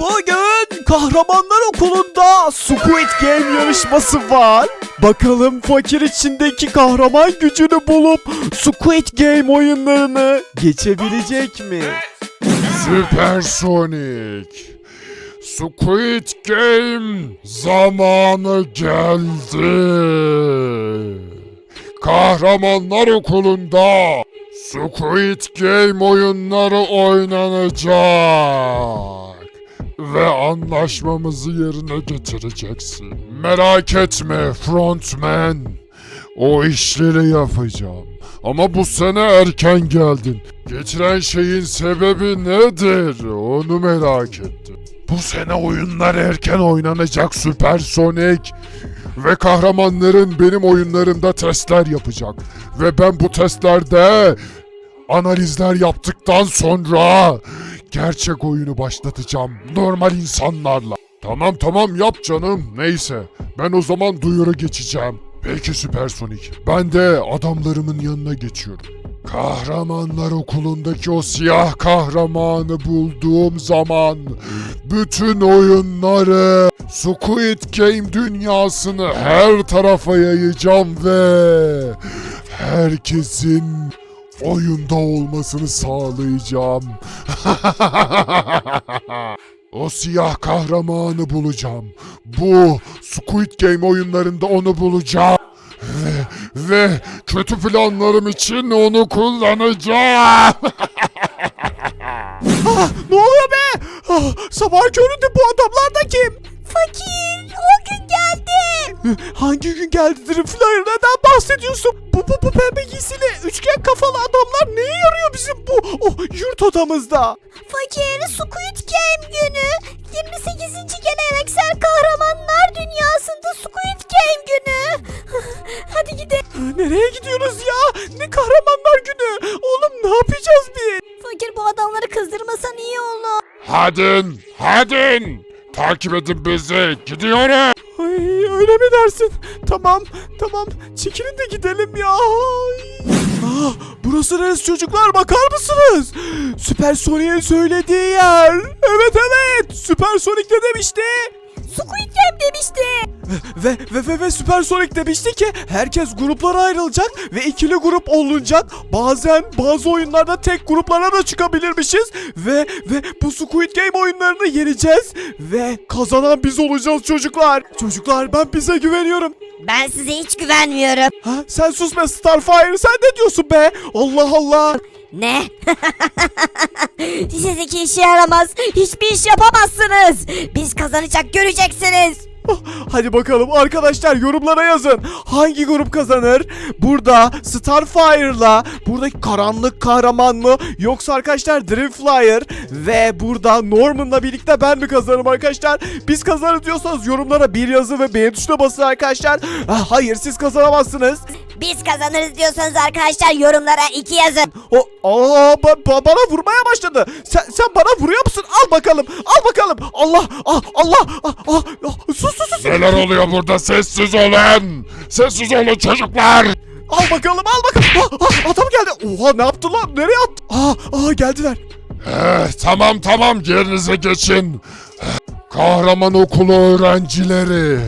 Bugün kahramanlar okulunda Squid Game yarışması var. Bakalım fakir içindeki kahraman gücünü bulup Squid Game oyunlarını geçebilecek mi? Süpersonic. Squid Game zamanı geldi. Kahramanlar okulunda Squid Game oyunları oynanacak. Ve anlaşmamızı yerine getireceksin. Merak etme frontman. O işleri yapacağım. Ama bu sene erken geldin. Getiren şeyin sebebi nedir? Onu merak ettim. Bu sene oyunlar erken oynanacak Süpersonic. Ve kahramanların benim oyunlarımda testler yapacak. Ve ben bu testlerde analizler yaptıktan sonra gerçek oyunu başlatacağım normal insanlarla. Tamam tamam yap canım. Neyse ben o zaman duyuru geçeceğim. Peki Süpersonik. Ben de adamlarımın yanına geçiyorum. Kahramanlar okulundaki o siyah kahramanı bulduğum zaman bütün oyunları Squid Game dünyasını her tarafa yayacağım ve herkesin oyunda olmasını sağlayacağım. o siyah kahramanı bulacağım. Bu Squid Game oyunlarında onu bulacağım. Ve, ve kötü planlarım için onu kullanacağım. Ah, ne oluyor be? Ah, sabah köründe bu adamlar da kim? Fakir. Hangi gün geldi Dream Flyer? Neden bahsediyorsun? Bu, bu, bu pembe giysili üçgen kafalı adamlar neye yarıyor bizim bu oh, yurt odamızda? Fakir Squid Game günü. 28. geleneksel kahramanlar dünyasında Squid Game günü. Hadi gidelim. Nereye gidiyoruz ya? Ne kahramanlar günü? Oğlum ne yapacağız biz? Fakir bu adamları kızdırmasan iyi olur. Hadin, hadin. Takip edin bizi. Gidiyorum. Ay öyle mi dersin? Tamam tamam çekilin de gidelim ya. Ay. Ah, burası neresi çocuklar bakar mısınız? Süper Sonic'in söylediği yer. Evet evet Süper Sonic ne demişti? Squid Game demişti. Ve ve ve, ve Süper Sonic demişti ki herkes gruplara ayrılacak ve ikili grup olunacak. Bazen bazı oyunlarda tek gruplara da çıkabilirmişiz ve ve bu Squid Game oyunlarını yeneceğiz ve kazanan biz olacağız çocuklar. Çocuklar ben bize güveniyorum. Ben size hiç güvenmiyorum. Ha sen sus be Starfire sen ne diyorsun be? Allah Allah. Ne? Siz iki işe yaramaz. Hiçbir iş yapamazsınız. Biz kazanacak göreceksiniz. Oh, Hadi bakalım arkadaşlar yorumlara yazın. Hangi grup kazanır? Burada Starfire'la buradaki karanlık kahraman mı yoksa arkadaşlar Dreamflyer ve burada Norman'la birlikte ben mi kazanırım arkadaşlar? Biz kazanır diyorsanız yorumlara bir yazın ve beğen tuşuna basın arkadaşlar. Ah, hayır siz kazanamazsınız. Biz kazanırız diyorsanız arkadaşlar yorumlara iki yazın. O aa ba- ba- bana vurmaya başladı. Sen sen bana vuruyor musun? Al bakalım. Al bakalım. Allah ah, Allah ah, ah, ah, sus sus sus. Neler oluyor burada? Sessiz olun. Sessiz olun çocuklar. Al bakalım al bakalım. Ah, ah, adam geldi. Oha ne yaptı lan? Nereye attı? Aa, aa geldiler. Eh, tamam tamam yerinize geçin. Kahraman okulu öğrencileri.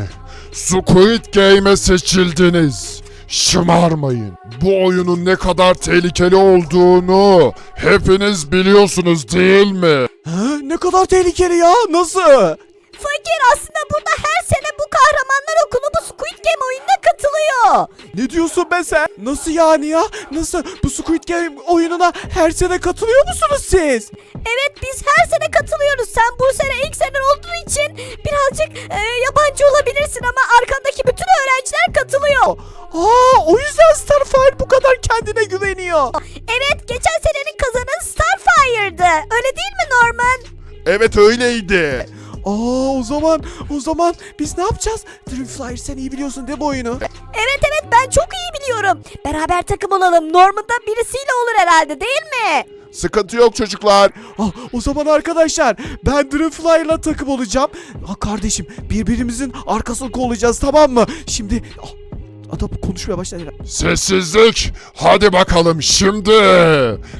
Squid Game'e seçildiniz. Şımarmayın. Bu oyunun ne kadar tehlikeli olduğunu hepiniz biliyorsunuz değil mi? Ha, ne kadar tehlikeli ya. Nasıl? Fakir aslında burada her sene bu kahramanlar okulu bu Squid Game oyununa katılıyor. Ne diyorsun be sen? Nasıl yani ya? Nasıl? Bu Squid Game oyununa her sene katılıyor musunuz siz? Evet biz her sene katılıyoruz. Sen bu sene ilk senen olduğu için birazcık e, yabancı olabilirsin ama arkandaki bütün öğrenciler katılıyor. Aa, o yüzden Starfire bu kadar kendine güveniyor. Evet geçen senenin kazananı Starfire'dı. Öyle değil mi Norman? Evet öyleydi. Aa, o zaman o zaman biz ne yapacağız? Dreamflyer sen iyi biliyorsun değil mi oyunu? Evet evet ben çok iyi biliyorum. Beraber takım olalım. Norman'dan birisiyle olur herhalde değil mi? Sıkıntı yok çocuklar. Ah, o zaman arkadaşlar ben Dreamflyer'la takım olacağım. Ha kardeşim birbirimizin arkasını kollayacağız tamam mı? Şimdi ah, Adam konuşmaya başladı. Sessizlik. Hadi bakalım şimdi.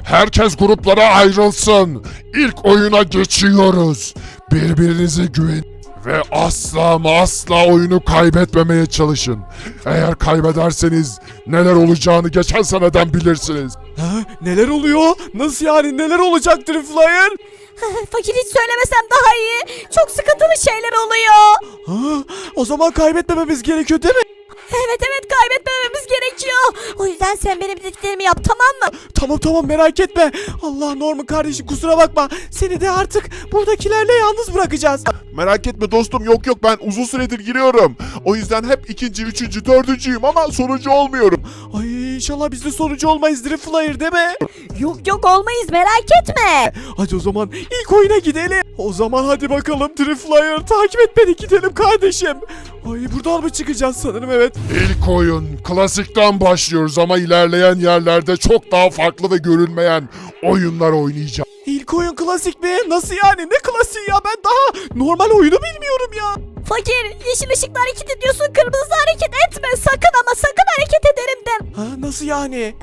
Herkes gruplara ayrılsın. İlk oyuna geçiyoruz. Birbirinize güven ve asla ama asla oyunu kaybetmemeye çalışın. Eğer kaybederseniz neler olacağını geçen seneden bilirsiniz. Ha, neler oluyor? Nasıl yani neler olacak Flyer? Fakir hiç söylemesem daha iyi. Çok sıkıntılı şeyler oluyor. Ha, o zaman kaybetmememiz gerekiyor değil mi? Evet evet kaybetmememiz gerekiyor. O yüzden sen benim dediklerimi yap tamam mı? Tamam tamam merak etme. Allah Norman kardeşim kusura bakma. Seni de artık buradakilerle yalnız bırakacağız. Merak etme dostum yok yok ben uzun süredir giriyorum. O yüzden hep ikinci, üçüncü, dördüncüyüm ama sonucu olmuyorum. Ay inşallah biz de sonucu olmayız Flyer değil mi? Yok yok olmayız merak etme. Hadi o zaman ilk oyuna gidelim. O zaman hadi bakalım Flyer takip et beni gidelim kardeşim. Ay buradan mı çıkacağız sanırım evet. İlk oyun klasikten başlıyoruz ama ilerleyen yerlerde çok daha farklı ve görünmeyen oyunlar oynayacağız. İlk oyun klasik mi? Nasıl yani? Ne klasiği ya? Ben daha normal oyunu bilmiyorum ya. Fakir yeşil ışıkla hareket ediyorsun kırmızı hareket etme sakın ama sakın hareket edelim de. Ha nasıl yani?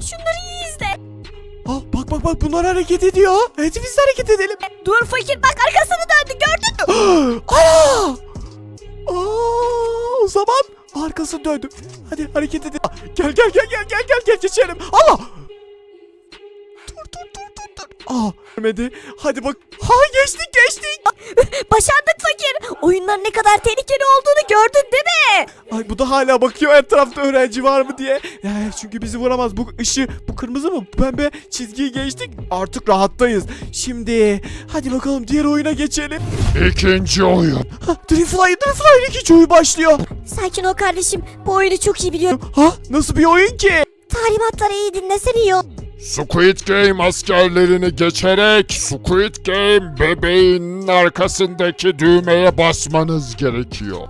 Şunları. Ah bak bak bak bunlar hareket ediyor. Hadi biz de hareket edelim. Dur fakir bak arkasını döndü gördün mü? Aa! Aa, o zaman arkası döndü. Hadi hareket edelim. Gel gel gel gel gel gel gel geçelim. Allah! Aa, ölmedi. Hadi bak. Ha geçtik geçtik. Başardık fakir. Oyunların ne kadar tehlikeli olduğunu gördün değil mi? Ay bu da hala bakıyor her tarafta öğrenci var mı diye. Ya, çünkü bizi vuramaz. Bu ışı, bu kırmızı mı? Pembe çizgiyi geçtik. Artık rahattayız. Şimdi hadi bakalım diğer oyuna geçelim. İkinci oyun. Ha, Dreamflyer, Dreamflyer ikinci oyun başlıyor. Sakin ol kardeşim. Bu oyunu çok iyi biliyorum. Ha nasıl bir oyun ki? Talimatları iyi dinlesen iyi olur. Squid Game askerlerini geçerek Squid Game bebeğinin arkasındaki düğmeye basmanız gerekiyor.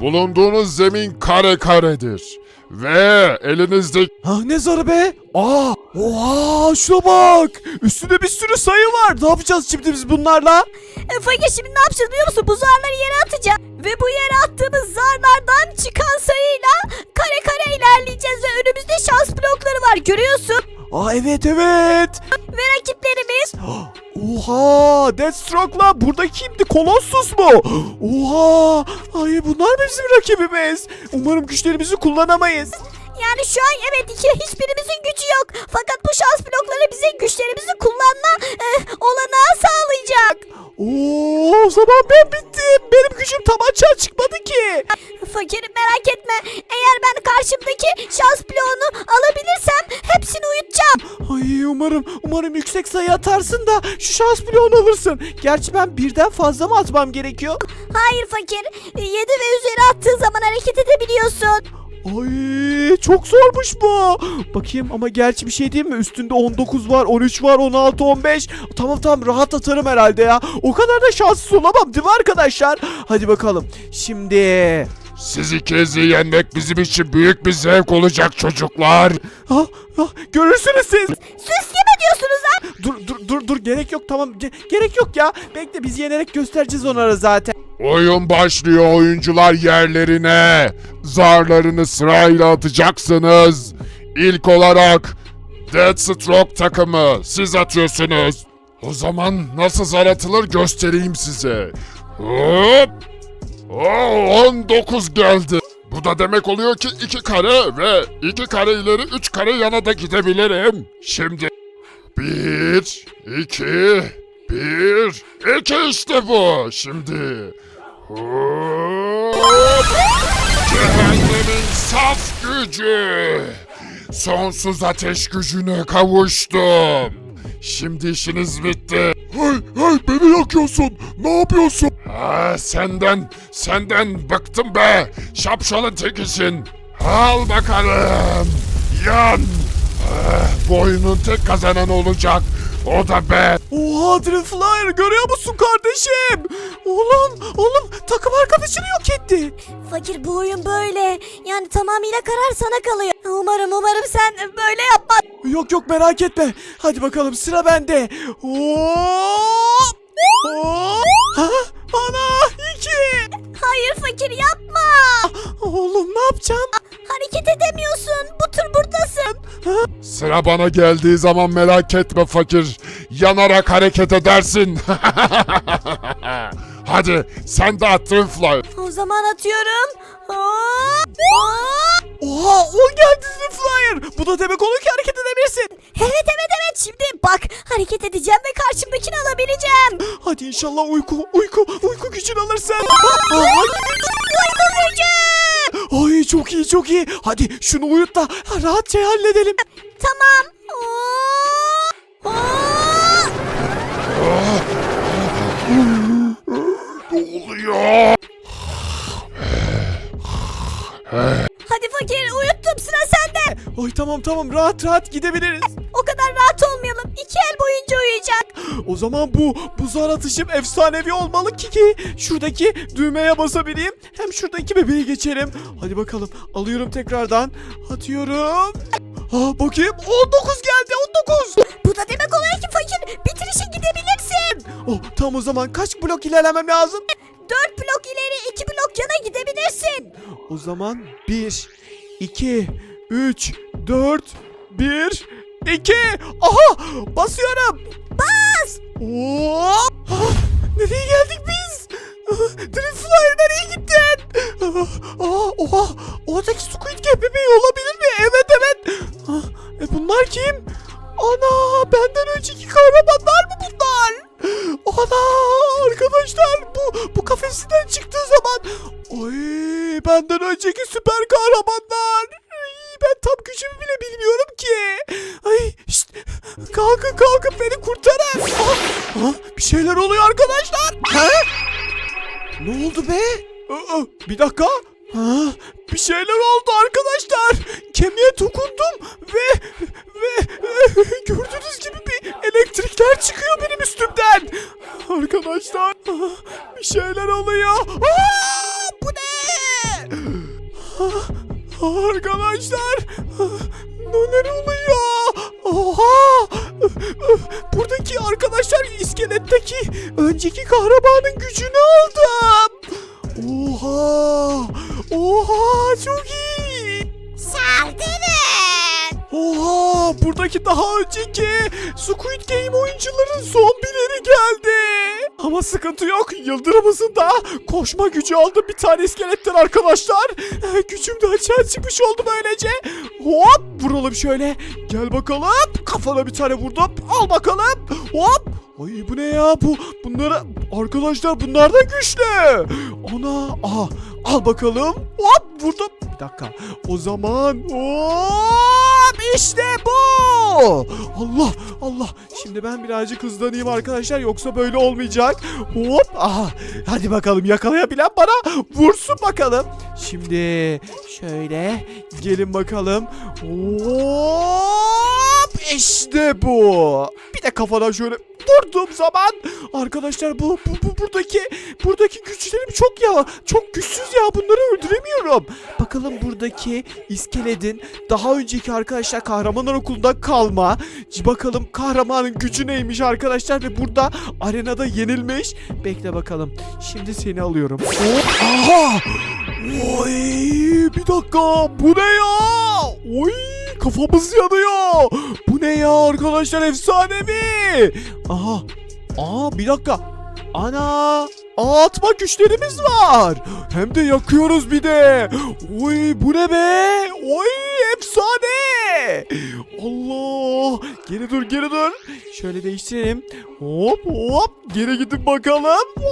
Bulunduğunuz zemin kare karedir. Ve elinizde Ha ne zarı be? Aa, oha şuna bak. Üstünde bir sürü sayı var. Ne yapacağız şimdi biz bunlarla? E, fakir şimdi ne yapacağız biliyor musun? Bu zarları yere atacağız. Ve bu yere attığımız zarlardan çıkan sayıyla kare kare ilerleyeceğiz. Ve önümüzde şans blokları var görüyorsun. Aa evet evet. Ve rakiplerimiz Oha Deathstroke'la burada kimdi? Colossus mu? Oha ay bunlar bizim rakibimiz? Umarım güçlerimizi kullanamayız. yani şu an evet iki hiçbirimizin gücü yok. Fakat bu şans blokları bize güçlerimizi kullanma e, olanağı sağlayacak. Oo, o zaman ben bittim. Benim gücüm tam açığa çıkmadı ki. Fakirim merak etme. Eğer ben karşımdaki şans bloğunu alabilirsem hepsini uyutacağım. Ay umarım umarım yüksek sayı atarsın da şu şans bloğunu alırsın. Gerçi ben birden fazla mı atmam gerekiyor? Hayır fakir. 7 ve üzeri attığın zaman hareket edebiliyorsun. Ay çok zormuş bu. Bakayım ama gerçi bir şey değil mi? Üstünde 19 var, 13 var, 16, 15. Tamam tamam rahat atarım herhalde ya. O kadar da şanssız olamam değil mi arkadaşlar? Hadi bakalım. Şimdi... siz ikinizi yenmek bizim için büyük bir zevk olacak çocuklar. Ha, ha, görürsünüz siz. Süs yeme diyorsunuz ha. Dur dur dur dur gerek yok tamam. Ge- gerek yok ya. Bekle biz yenerek göstereceğiz onlara zaten. Oyun başlıyor oyuncular yerlerine. Zarlarını sırayla atacaksınız. İlk olarak Deathstroke takımı siz atıyorsunuz. O zaman nasıl zar atılır göstereyim size. Hop. Oo, 19 geldi. Bu da demek oluyor ki iki kare ve iki kare ileri üç kare yana da gidebilirim. Şimdi bir, iki, bir, iki işte bu. Şimdi Hop! Cehennemin saf gücü. Sonsuz ateş gücüne kavuştum. Şimdi işiniz bitti. Hey hey beni yakıyorsun. Ne yapıyorsun? Ha, senden senden bıktım be. Şapşalın tekisin. Al bakalım. Yan. Bu oyunun tek kazananı olacak. O da ben. Oha Dreamflyer görüyor musun kardeşim? Oğlum oğlum takım arkadaşını yok etti. Fakir bu oyun böyle. Yani tamamıyla karar sana kalıyor. Umarım umarım sen böyle yapmaz. Yok yok merak etme. Hadi bakalım sıra bende. Hop! Hop! Ha? Ana iki. Hayır fakir yapma. Oğlum ne yapacağım? Hareket Sıra bana geldiği zaman merak etme fakir. Yanarak hareket edersin. Hadi sen de at Dreamfly. O zaman atıyorum. Hop, hop. Oha o geldi Dream Flyer. Bu da demek oluyor ki hareket edebilirsin. Evet evet evet şimdi bak hareket edeceğim ve karşımdakini alabileceğim. Hadi inşallah uyku uyku uyku gücünü alırsın. Aa, hangi güç? Uyku gücü. Ay çok iyi çok iyi. Hadi şunu uyut da rahatça halledelim. Tamam. Hop. Ne oluyor? Hadi fakir uyuttum sıra sende. Ay tamam tamam rahat rahat gidebiliriz. O kadar rahat olmayalım. İki el boyunca uyuyacak. O zaman bu buzar atışım efsanevi olmalı ki ki şuradaki düğmeye basabileyim. Hem şuradaki bebeği geçelim. Hadi bakalım alıyorum tekrardan. Atıyorum. Ha bakayım 19 geldi 19. Bu da demek oluyor ki fakir bitirişe gidebilirsin. Oh tam o zaman kaç blok ilerlemem lazım? Dört blok ileri iki blok yana gidebilirsin. O zaman 1, 2, 3, 4, 1, 2. Aha basıyorum. Bas. Oo! Ah, Nereye geldik biz? Ah, Dreamflyer nereye gittin? Aa, oha! Bir dakika. Ha, bir şeyler oldu arkadaşlar. Kemiğe dokundum ve ve gördüğünüz gibi bir elektrikler çıkıyor benim üstümden. Arkadaşlar bir şeyler oluyor. Aa, bu ne? Arkadaşlar neler oluyor? Oha! Buradaki arkadaşlar iskeletteki önceki kahramanın gücünü aldım. Oha! Oha çok iyi. Saldırın. Oha! Buradaki daha önceki Squid Game oyuncuların zombileri geldi. Ama sıkıntı yok. Yıldırımızın da koşma gücü aldı bir tane iskeletten arkadaşlar. Eh, Gücüm de açığa çıkmış oldu böylece. Hop! Vuralım şöyle. Gel bakalım. Kafana bir tane vurdum. Al bakalım. Hop! Ay bu ne ya bu bunları arkadaşlar bunlar da güçlü. Ana aha al bakalım. Hop vurdum. Bir dakika. O zaman hop işte bu. Allah Allah. Şimdi ben birazcık hızlanayım arkadaşlar yoksa böyle olmayacak. Hop aha. Hadi bakalım yakalayabilen bana vursun bakalım. Şimdi şöyle gelin bakalım. Hop işte bu. Bir de kafadan şöyle vurduğum zaman arkadaşlar bu, bu, bu buradaki buradaki güçlerim çok ya çok güçsüz ya bunları öldüremiyorum. Bakalım buradaki iskeletin daha önceki arkadaşlar kahramanlar okulunda kalma. Bakalım kahramanın gücü neymiş arkadaşlar ve burada arenada yenilmiş. Bekle bakalım. Şimdi seni alıyorum. Aha! Oy bir dakika bu ne ya? Oy kafamız yanıyor. Bu ne ya arkadaşlar efsanevi. Aha. Aa bir dakika. Ana. Aa, atma güçlerimiz var. Hem de yakıyoruz bir de. Oy bu ne be? Oy efsane. Allah. Geri dur geri dur. Şöyle değiştirelim. Hop hop. Geri gidin bakalım.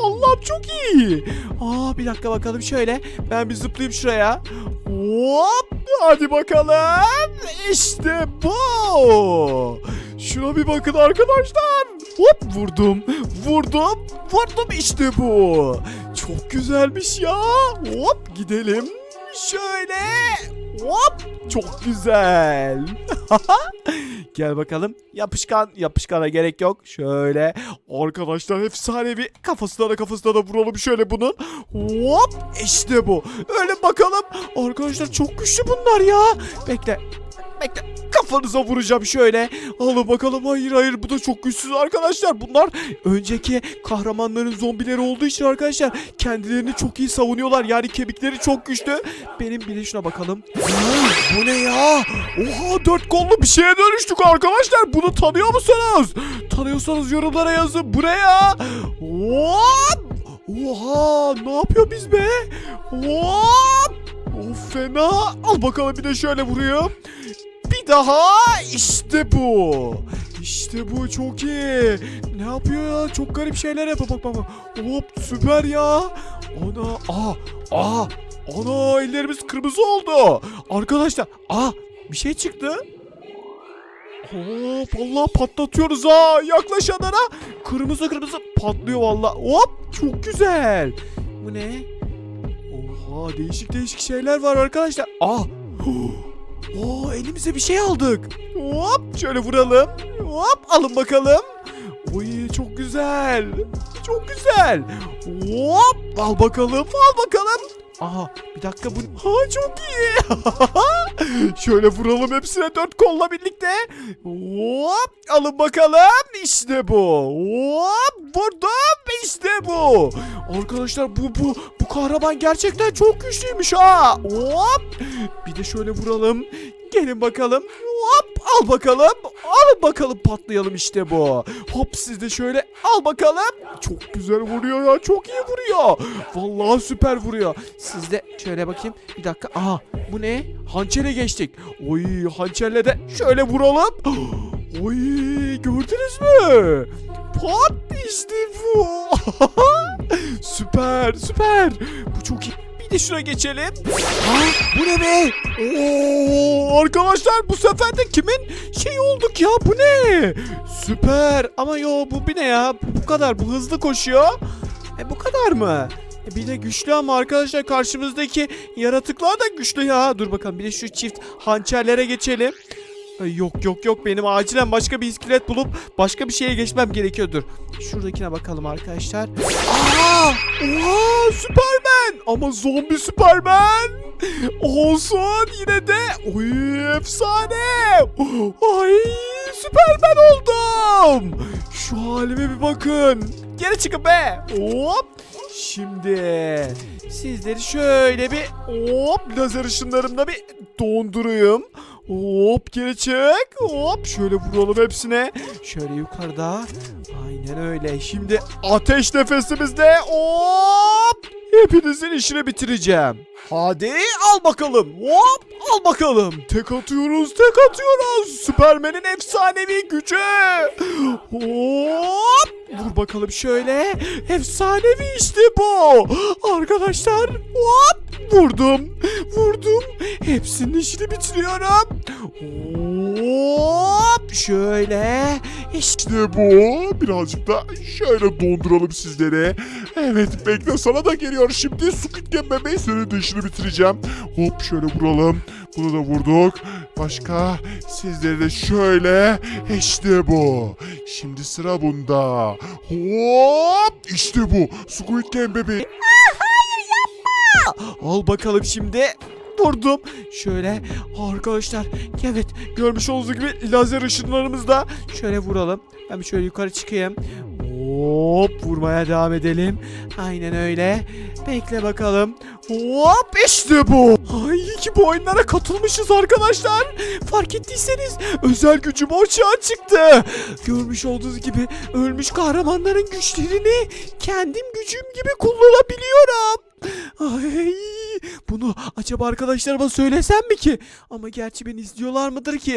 Allah'ım çok iyi. Aa bir dakika bakalım şöyle. Ben bir zıplayayım şuraya. Hop. Hadi bakalım. İşte bu. Şuna bir bakın arkadaşlar. Hop vurdum. Vurdum. Vurdum işte bu. Çok güzelmiş ya. Hop gidelim. Şöyle. Hop. Çok güzel. Gel bakalım. Yapışkan. Yapışkana gerek yok. Şöyle. Arkadaşlar efsanevi. Kafasına da kafasına da vuralım şöyle bunun. Hop. işte bu. Öyle bakalım. Arkadaşlar çok güçlü bunlar ya. Bekle. Bekle. Kafanıza vuracağım şöyle. Alın bakalım. Hayır hayır bu da çok güçsüz arkadaşlar. Bunlar önceki kahramanların zombileri olduğu için arkadaşlar kendilerini çok iyi savunuyorlar. Yani kemikleri çok güçlü. Benim bir bakalım. Ha, bu ne ya? Oha dört kollu bir şeye dönüştük arkadaşlar. Bunu tanıyor musunuz? Tanıyorsanız yorumlara yazın. Bu ne ya? Hop! Oha ne yapıyor biz be? Hop! Of fena. Al bakalım bir de şöyle vurayım. Daha işte bu. İşte bu çok iyi. Ne yapıyor ya? Çok garip şeyler yapıyor. Bak bak bak. Hop süper ya. Ana aa aa. Ana ellerimiz kırmızı oldu. Arkadaşlar aa bir şey çıktı. Hop Allah patlatıyoruz ha. Yaklaş Adana. Kırmızı kırmızı patlıyor valla. Hop çok güzel. Bu ne? Oha değişik değişik şeyler var arkadaşlar. Ah. Oo elimize bir şey aldık. Hop şöyle vuralım. Hop alın bakalım. Oy çok güzel. Çok güzel. Hop al bakalım al bakalım. Aha bir dakika bu... Ha çok iyi. Şöyle vuralım hepsine dört kolla birlikte. Hop alın bakalım. İşte bu. Hop vurdum işte bu. Arkadaşlar bu bu bu kahraman gerçekten çok güçlüymüş ha. Hop bir de şöyle vuralım. Gelin bakalım. Hop al bakalım. Alın bakalım patlayalım işte bu. Hop siz de şöyle al bakalım. Çok güzel vuruyor ya. Çok iyi vuruyor. Vallahi süper vuruyor. Siz de şöyle bakayım. Bir dakika. Aha bu ne? Hançere geçtik. Oy hançerle de şöyle vuralım. Oy gördünüz mü? Pat işte bu. süper süper. Bu çok iyi. Bir de şuna geçelim. Ha, bu ne be? Oo, arkadaşlar bu sefer de kimin şey olduk ya bu ne? Süper ama yo bu bir ne ya? Bu, kadar bu hızlı koşuyor. E bu kadar mı? E, bir de güçlü ama arkadaşlar karşımızdaki yaratıklar da güçlü ya. Dur bakalım bir de şu çift hançerlere geçelim. Yok yok yok benim acilen başka bir iskelet bulup başka bir şeye geçmem gerekiyordur. Şuradakine bakalım arkadaşlar. Aa! Oha Süpermen! Ama zombi Süpermen! Olsun yine de oy efsane! Ay Süpermen oldum! Şu halime bir bakın. Geri çıkın be. Hop. Şimdi sizleri şöyle bir hop lazer ışınlarımla bir dondurayım. Hop geri çık. Hop şöyle vuralım hepsine. Şöyle yukarıda. Aynen öyle. Şimdi ateş nefesimizde hop hepinizin işini bitireceğim. Hadi al bakalım. Hop al bakalım. Tek atıyoruz tek atıyoruz. Süpermen'in efsanevi gücü. Hop vur bakalım şöyle. Efsanevi işte bu. Arkadaşlar hop vurdum. Vurdum. Hepsinin işini bitiriyorum. Hop şöyle. İşte bu. Birazcık da şöyle donduralım sizlere. Evet bekle sana da geliyor şimdi. Squid Game bebeği senin de işini bitireceğim. Hop şöyle vuralım. Bunu da vurduk. Başka sizleri de şöyle. İşte bu. Şimdi sıra bunda. Hop işte bu. Squid Game bebeği. Al bakalım şimdi. Vurdum. Şöyle arkadaşlar. Evet görmüş olduğunuz gibi lazer ışınlarımızda. Şöyle vuralım. Ben şöyle yukarı çıkayım. Hop vurmaya devam edelim. Aynen öyle. Bekle bakalım. Hop işte bu. Ay iyi ki bu oyunlara katılmışız arkadaşlar. Fark ettiyseniz özel gücüm açığa çıktı. Görmüş olduğunuz gibi ölmüş kahramanların güçlerini kendim gücüm gibi kullanabiliyorum. Ay, bunu acaba arkadaşlarıma söylesem mi ki? Ama gerçi beni izliyorlar mıdır ki?